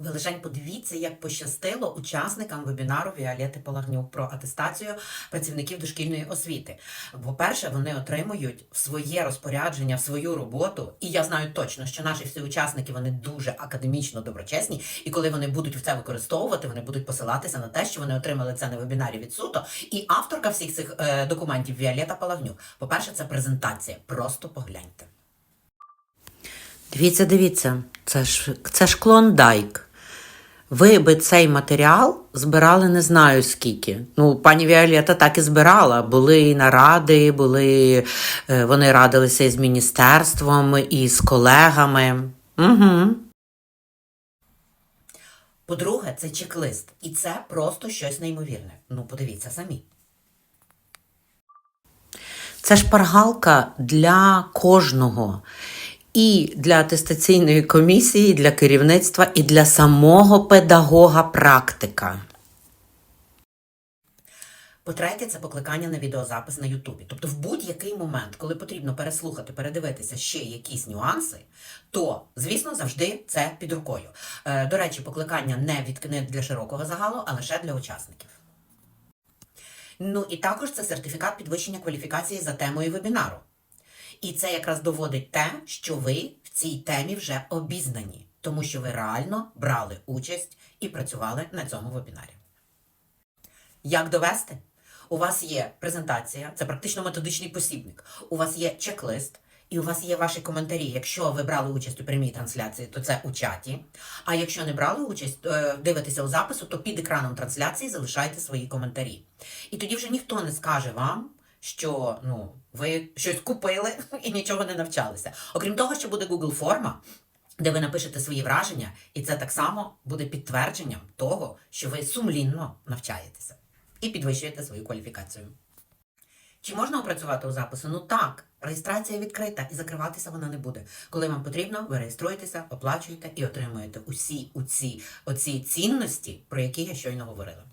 Ви лишень подивіться, як пощастило учасникам вебінару Віолети Палагнюк про атестацію працівників дошкільної освіти. По-перше, вони отримують в своє розпорядження, в свою роботу, і я знаю точно, що наші всі учасники вони дуже академічно доброчесні, і коли вони будуть це використовувати, вони будуть посилатися на те, що вони отримали це на вебінарі від суто. І авторка всіх цих е, документів Віолета Палагнюк. По-перше, це презентація. Просто погляньте. Дивіться, дивіться, це ж, це ж клондайк. Ви би цей матеріал збирали не знаю скільки. Ну, пані Віолета так і збирала. Були і наради, були, е, вони радилися із міністерством, і з колегами. Угу. По-друге, це чек-лист. І це просто щось неймовірне. Ну, подивіться самі. Це шпаргалка для кожного. І для атестаційної комісії, і для керівництва, і для самого педагога практика. По-третє, це покликання на відеозапис на Ютубі. Тобто, в будь-який момент, коли потрібно переслухати, передивитися ще якісь нюанси, то, звісно, завжди це під рукою. Е, до речі, покликання не від для широкого загалу, а лише для учасників. Ну і також це сертифікат підвищення кваліфікації за темою вебінару. І це якраз доводить те, що ви в цій темі вже обізнані, тому що ви реально брали участь і працювали на цьому вебінарі. Як довести? У вас є презентація, це практично методичний посібник. У вас є чек-лист, і у вас є ваші коментарі. Якщо ви брали участь у прямій трансляції, то це у чаті. А якщо не брали участь, е, дивитеся у запису, то під екраном трансляції залишайте свої коментарі. І тоді вже ніхто не скаже вам, що ну, ви щось купили і нічого не навчалися. Окрім того, що буде Google форма, де ви напишете свої враження, і це так само буде підтвердженням того, що ви сумлінно навчаєтеся і підвищуєте свою кваліфікацію. Чи можна опрацювати у запису? Ну так, реєстрація відкрита і закриватися вона не буде. Коли вам потрібно, ви реєструєтеся, оплачуєте і отримуєте усі оці, оці цінності, про які я щойно говорила.